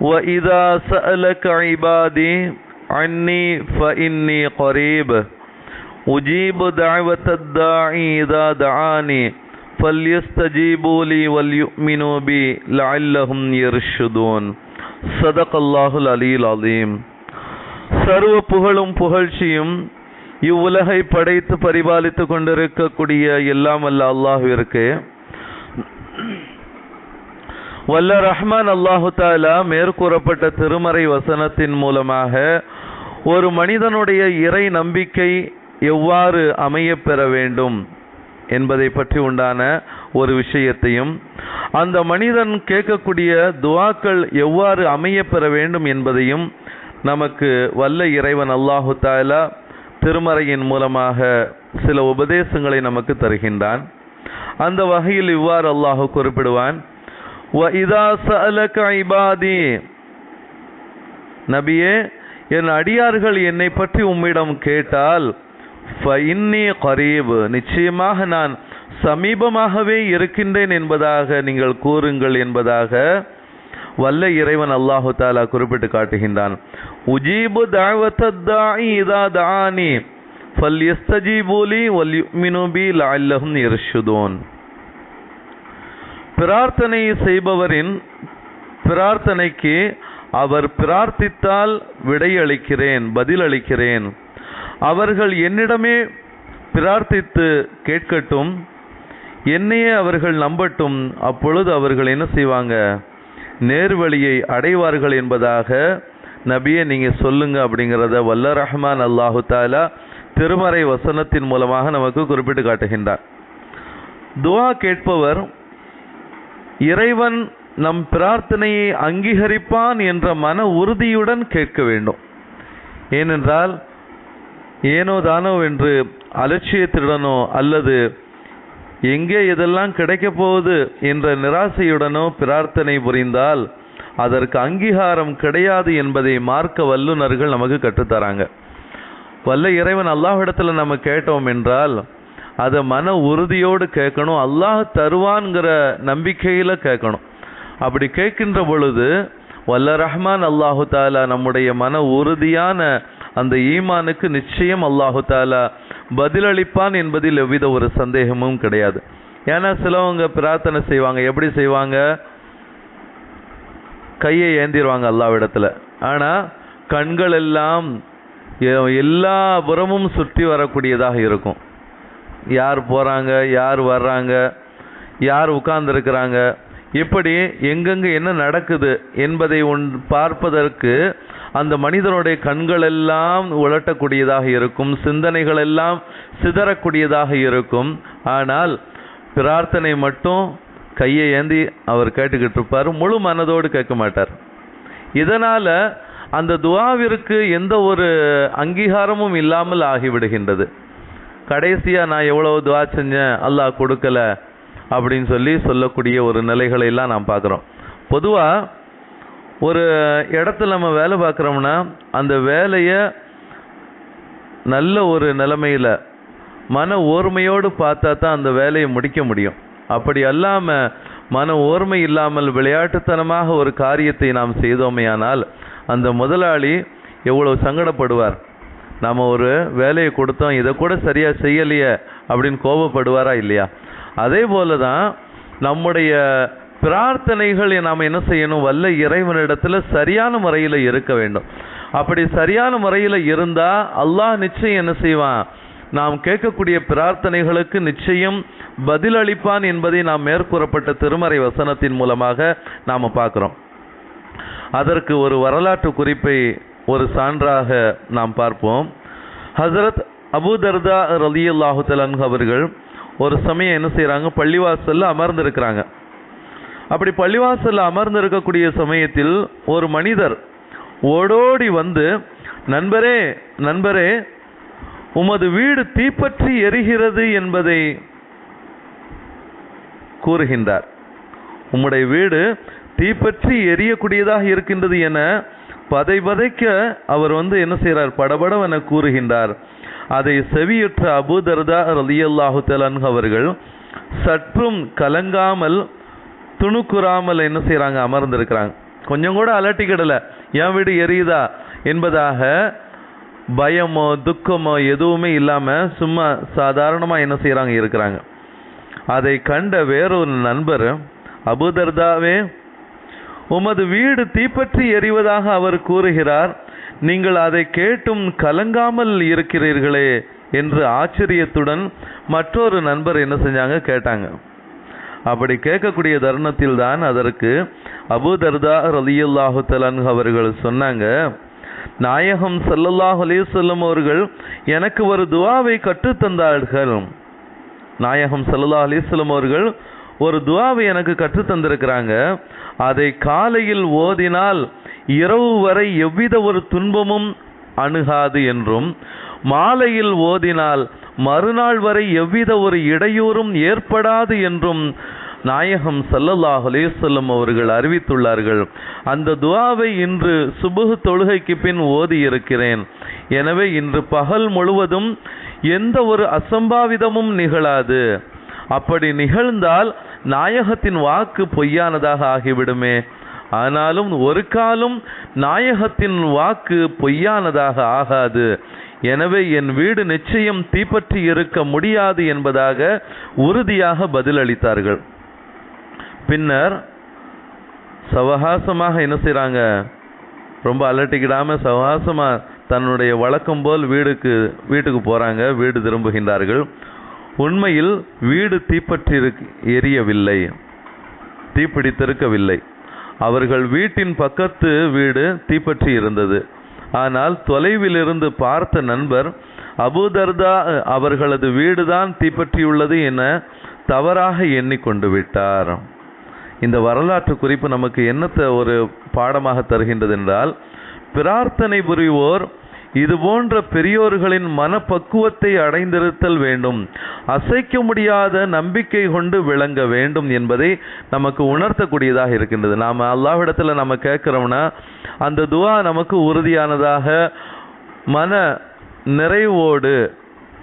وإذا سألك عبادي عني فإني قريب أجيب دعوة الداعي إذا دعاني فليستجيبوا لي وليؤمنوا بي لعلهم يرشدون صدق الله العلي العظيم சர்வ புகழும் புகழ்ச்சியும் இவ்வுலகை படைத்து பரிபாலித்து கொண்டிருக்கக்கூடிய எல்லாம் அல்ல அல்லாஹுவிற்கு வல்ல ரஹ்மான் அல்லாஹு தாலா மேற்கூறப்பட்ட திருமறை வசனத்தின் மூலமாக ஒரு மனிதனுடைய இறை நம்பிக்கை எவ்வாறு அமையப் பெற வேண்டும் என்பதை பற்றி உண்டான ஒரு விஷயத்தையும் அந்த மனிதன் கேட்கக்கூடிய துவாக்கள் எவ்வாறு அமையப்பெற வேண்டும் என்பதையும் நமக்கு வல்ல இறைவன் அல்லாஹு தாலா திருமறையின் மூலமாக சில உபதேசங்களை நமக்கு தருகின்றான். அந்த வகையில் இவ்வாறு அல்லாஹு குறிப்பிடுவான். இதா சலக ஐபாதி நபியே என் அடியார்கள் என்னை பற்றி உம்மிடம் கேட்டால் இன்னி கரீபு நிச்சயமாக நான் சமீபமாகவே இருக்கின்றேன் என்பதாக நீங்கள் கூறுங்கள் என்பதாக வல்ல இறைவன் அல்லாஹு தாலா குறிப்பிட்டு காட்டுகின்றான். உஜீபு தாவத்தாயி இதா தானி ஃபல் எஸ்தஜீபூலி வல் யுமினுபி லல்லஹும் இர்ஷுதோன். பிரார்த்தனை செய்பவரின் பிரார்த்தனைக்கு அவர் பிரார்த்தித்தால் விடையளிக்கிறேன் பதிலளிக்கிறேன். அவர்கள் என்னிடமே பிரார்த்தித்து கேட்கட்டும் என்னையே அவர்கள் நம்பட்டும். அப்பொழுது அவர்கள் என்ன செய்வாங்க? நேர்வழியை அடைவார்கள் என்பதாக நபியை நீங்கள் சொல்லுங்க அப்படிங்கிறத வல்ல ரஹ்மான் அல்லாஹு தாலா திருமறை வசனத்தின் மூலமாக நமக்கு குறிப்பிட்டு காட்டுகின்றார். துவா கேட்பவர் இறைவன் நம் பிரார்த்தனையை அங்கீகரிப்பான் என்ற மன உறுதியுடன் கேட்க வேண்டும். ஏனென்றால் ஏனோ தானோ என்று அலட்சியத்துடனோ அல்லது எங்கே இதெல்லாம் கிடைக்கப் போகுது என்ற நிராசையுடனோ பிரார்த்தனை புரிந்தால் அதற்கு அங்கீகாரம் கிடையாது என்பதை மார்க்க வல்லுநர்கள் நமக்கு கற்றுத்தராங்க. வல்ல இறைவன் அல்லாஹ்விடத்தில் நம்ம கேட்டோம் என்றால் அதை மன உறுதியோடு கேட்கணும். அல்லாஹ் தருவான்கிற நம்பிக்கையில் கேட்கணும். அப்படி கேட்கின்ற பொழுது வல்ல ரஹ்மான் அல்லாஹு தாலா நம்முடைய மன உறுதியான அந்த ஈமானுக்கு நிச்சயம் அல்லாஹு தாலா பதிலளிப்பான் என்பதில் எவ்வித ஒரு சந்தேகமும் கிடையாது. ஏன்னா சிலவங்க பிரார்த்தனை செய்வாங்க. எப்படி செய்வாங்க? கையை ஏந்திடுவாங்க அல்லாவிடத்தில் ஆனால் கண்கள் எல்லாம் எல்லா புறமும் சுற்றி வரக்கூடியதாக இருக்கும். யார் போகிறாங்க யார் வர்றாங்க யார் உட்கார்ந்துருக்கிறாங்க இப்படி எங்கெங்கே என்ன நடக்குது என்பதை ஒன் பார்ப்பதற்கு அந்த மனிதனுடைய கண்கள் எல்லாம் உலட்டக்கூடியதாக இருக்கும் சிந்தனைகள் எல்லாம் சிதறக்கூடியதாக இருக்கும். ஆனால் பிரார்த்தனை மட்டும் கையை ஏந்தி அவர் கேட்டுக்கிட்டு இருப்பார் முழு மனதோடு கேட்க மாட்டார். இதனால் அந்த துவாவிற்கு எந்த ஒரு அங்கீகாரமும் இல்லாமல் ஆகிவிடுகின்றது. கடைசியாக நான் எவ்வளோ துவா செஞ்சேன்? அல்லாஹ் கொடுக்கல. அப்படின்னு சொல்லி சொல்லக்கூடிய ஒரு நிலைகளை எல்லாம் நாம் பார்க்குறோம். பொதுவாக ஒரு இடத்துல நம்ம வேலை பார்க்குறோம்னா அந்த வேலையை நல்ல ஒரு நிலைமையில் மன ஓர்மையோடு பார்த்தா தான் அந்த வேலையை முடிக்க முடியும். அப்படி அல்லாமல் மன ஓர்மை இல்லாமல் விளையாட்டுத்தனமாக ஒரு காரியத்தை நாம் செய்தோமேயானால் அந்த முதலாளி எவ்வளவு சங்கடப்படுவார். நாம் ஒரு வேலையை கொடுத்தோம் இதை கூட சரியாக செய்யலையே அப்படின்னு கோபப்படுவாரா இல்லையா? அதே போல தான் நம்முடைய பிரார்த்தனைகள் நாம் என்ன செய்யணும்? வல்ல இறைவனிடத்தில் சரியான முறையில் இருக்க வேண்டும். அப்படி சரியான முறையில் இருந்தால் அல்லாஹ் நிச்சயம் என்ன செய்வான்? நாம் கேட்கக்கூடிய பிரார்த்தனைகளுக்கு நிச்சயம் பதிலளிப்பான் என்பதை நாம் மேற்கூறப்பட்ட திருமறை வசனத்தின் மூலமாக நாம் பார்க்குறோம். அதற்கு ஒரு வரலாற்று குறிப்பை ஒரு சான்றாக நாம் பார்ப்போம். ஹசரத் அபுதர்தா தர்தா ரலியல்லாஹு தலன்ஹு அவர்கள் ஒரு சமயம் என்ன செய்கிறாங்க பள்ளிவாசலில் அமர்ந்திருக்கிறாங்க. அப்படி பள்ளிவாசலில் அமர்ந்திருக்கக்கூடிய சமயத்தில் ஒரு மனிதர் ஓடோடி வந்து நண்பரே நண்பரே உமது வீடு தீப்பற்றி எரிகிறது என்பதை கூறுகின்றார். உம்முடைய வீடு தீப்பற்றி எரியக்கூடியதாக இருக்கின்றது என பதை பதைக்க அவர் வந்து என்ன செய்கிறார் படபடவென கூறுகின்றார். அதை செவியுற்ற அபுதர்தா ரலியல்லாஹு தலன் அவர்கள் சற்றும் கலங்காமல் துணுக்குறாமல் என்ன செய்கிறாங்க அமர்ந்திருக்கிறாங்க. கொஞ்சம் கூட அலட்டிக்கிடலை என் வீடு எரியுதா? என்பதாக பயமோ துக்கமோ எதுவுமே இல்லாமல் சும்மா சாதாரணமாக என்ன செய்கிறாங்க இருக்கிறாங்க. அதை கண்ட வேறொரு நண்பர் அபுதர்தாவே உமது வீடு தீப்பற்றி எரிவதாக அவர் கூறுகிறார். நீங்கள் அதை கேட்டும் கலங்காமல் இருக்கிறீர்களே என்று ஆச்சரியத்துடன் மற்றொரு நண்பர் என்ன செஞ்சாங்க? கேட்டாங்க. அப்படி கேட்கக்கூடிய தருணத்தில் தான் அதற்கு அபுதர்தா ரலியல்லாஹு தலன் அவர்கள் சொன்னாங்க நாயகம் சல்லல்லாஹ் அலிசல்லம் அவர்கள் எனக்கு ஒரு துவாவை கற்றுத்தந்தார்கள் நாயகம் சல்லல்லாஹ் அலிசல்லம் அவர்கள் ஒரு துவாவை எனக்கு கற்றுத்தந்திருக்கிறாங்க அதை காலையில் ஓதினால் இரவு வரை எவ்வித ஒரு துன்பமும் அணுகாது என்றும் மாலையில் ஓதினால் மறுநாள் வரை எவ்வித ஒரு இடையூறும் ஏற்படாது என்றும் நாயகம் சல்லல்லாஹ் அலேசல்லம் அவர்கள் அறிவித்துள்ளார்கள். அந்த துவாவை இன்று சுபுகு தொழுகைக்கு பின் ஓதி இருக்கிறேன் எனவே இன்று பகல் முழுவதும் எந்த ஒரு அசம்பாவிதமும் நிகழாது. அப்படி நிகழ்ந்தால் நாயகத்தின் வாக்கு பொய்யானதாக ஆகிவிடுமே. ஆனாலும் ஒரு காலம் நாயகத்தின் வாக்கு பொய்யானதாக ஆகாது. எனவே என் வீடு நிச்சயம் தீப்பற்றி இருக்க முடியாது என்பதாக உறுதியாக பதிலளித்தார்கள். பின்னர் சவகாசமாக என்ன செய்கிறாங்க ரொம்ப அலட்டிக்கிடாம சவகாசமாக தன்னுடைய வழக்கம் போல் வீடுக்கு வீட்டுக்கு போகிறாங்க வீடு திரும்புகின்றார்கள். உண்மையில் வீடு தீப்பற்றி எரியவில்லை. தீப்பிடித்திருக்கவில்லை. அவர்கள் வீட்டின் பக்கத்து வீடு தீப்பற்றி இருந்தது. ஆனால் தொலைவிலிருந்து பார்த்த நண்பர் அபூதர்தா அவர்களது வீடுதான் தீப்பற்றியுள்ளது என தவறாக எண்ணிக்கொண்டு விட்டார். இந்த வரலாற்று குறிப்பு நமக்கு என்னத்தை ஒரு பாடமாக தருகின்றது என்றால் பிரார்த்தனை புரிவோர் இது போன்ற பெரியோர்களின் மனப்பக்குவத்தை அடைந்திருத்தல் வேண்டும். அசைக்க முடியாத நம்பிக்கை கொண்டு விளங்க வேண்டும் என்பதை நமக்கு உணர்த்தக்கூடியதாக இருக்கின்றது. நாம் அல்லாஹ்விடத்தில் நம்ம கேட்குறோம்னா அந்த துவா நமக்கு உறுதியானதாக மன நிறைவோடு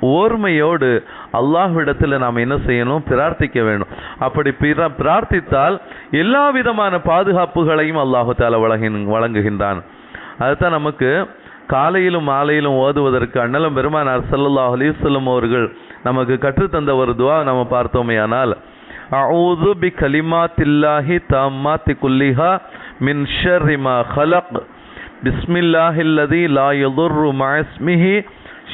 ஓர்மையோடு அல்லாஹ்விடத்தில் நாம் என்ன செய்யணும்? பிரார்த்திக்க வேண்டும். அப்படி பிற பிரார்த்தித்தால் எல்லா விதமான பாதுகாப்புகளையும் அல்லாஹு தாலா வழங்கின் வழங்குகின்றான். அதுதான் நமக்கு காலையிலும் மாலையிலும் ஓதுவதற்கு அண்ணலம் பெருமானார் சல்லாஹ் அலிசல்லம் அவர்கள் நமக்கு கற்றுத்தந்த ஒரு துவா நம்ம பார்த்தோமே ஆனால் அவுது பி கலிமாத்தில்லாஹி தாம்மா திகுல்லிஹா மின் ஷர்ரிமா ஹலக். பிஸ்மில்லாஹில்லதி லா யதுர்ரு மாஸ்மிஹி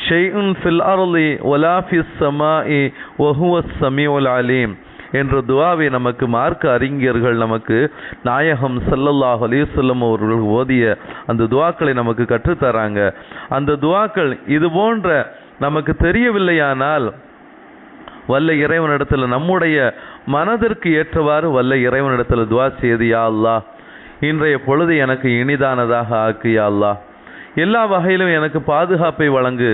ஷெய்உன் ஃபில் அர்லி ஒலா ஃபிஸ் சமாஇ ஒஹுவ சமீஉல் அலீம். என்ற துவாவை நமக்கு மார்க்க அறிஞர்கள் நமக்கு நாயகம் சல்லல்லாஹ் அலிசல்லம் அவர்கள் ஓதிய அந்த துவாக்களை நமக்கு கற்றுத்தராங்க. அந்த துவாக்கள் இது போன்ற நமக்கு தெரியவில்லையானால் வல்ல இறைவனிடத்தில் நம்முடைய மனதிற்கு ஏற்றவாறு வல்ல இறைவனிடத்தில் துவா செய்தியா அல்லா இன்றைய பொழுது எனக்கு இனிதானதாக ஆக்கு யா அல்லா எல்லா வகையிலும் எனக்கு பாதுகாப்பை வழங்கு.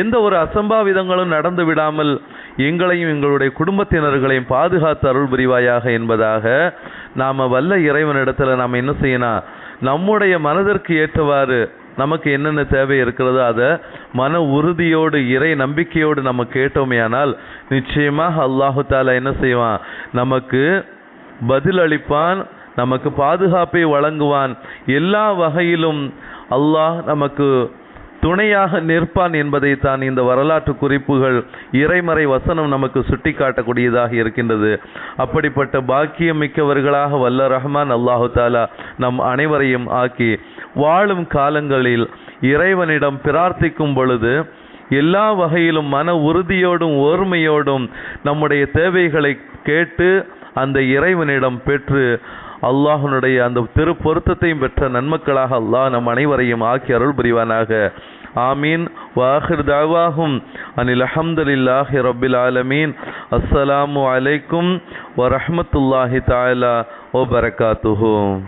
எந்த ஒரு அசம்பாவிதங்களும் நடந்து விடாமல் எங்களையும் எங்களுடைய குடும்பத்தினர்களையும் பாதுகாத்து அருள் புரிவாயாக என்பதாக நாம் வல்ல இறைவனிடத்தில் நாம் என்ன செய்யணும் நம்முடைய மனதிற்கு ஏற்றவாறு நமக்கு என்னென்ன தேவை இருக்கிறதோ அதை மன உறுதியோடு இறை நம்பிக்கையோடு நம்ம கேட்டோமேயானால் நிச்சயமாக அல்லாஹு தாலா என்ன செய்வான்? நமக்கு பதில் அளிப்பான் நமக்கு பாதுகாப்பை வழங்குவான். எல்லா வகையிலும் அல்லாஹ் நமக்கு துணையாக நிற்பான் என்பதை தான் இந்த வரலாற்று குறிப்புகள் இறைமறை வசனம் நமக்கு சுட்டிக்காட்டக்கூடியதாக இருக்கின்றது. அப்படிப்பட்ட பாக்கியம் மிக்கவர்களாக வல்ல ரஹ்மான் அல்லாஹு தாலா நம் அனைவரையும் ஆக்கி வாழும் காலங்களில் இறைவனிடம் பிரார்த்திக்கும் பொழுது எல்லா வகையிலும் மன உறுதியோடும் ஓர்மையோடும் நம்முடைய தேவைகளை கேட்டு அந்த இறைவனிடம் பெற்று அல்லாஹனுடைய அந்த திரு பொருத்தத்தையும் பெற்ற நன்மக்களாக அல்லாஹ் நம் அனைவரையும் ஆக்கி அருள் புரிவானாக. ஆமீன். வாஹிர் தாவாகும் அனில் அஹம்துலில்லாஹி ரபில் ஆலமீன். அஸ்ஸலாமு அலைக்கும். வரஹ்மத்துல்லாஹி தாயலா ஓ பரகாத்துஹு.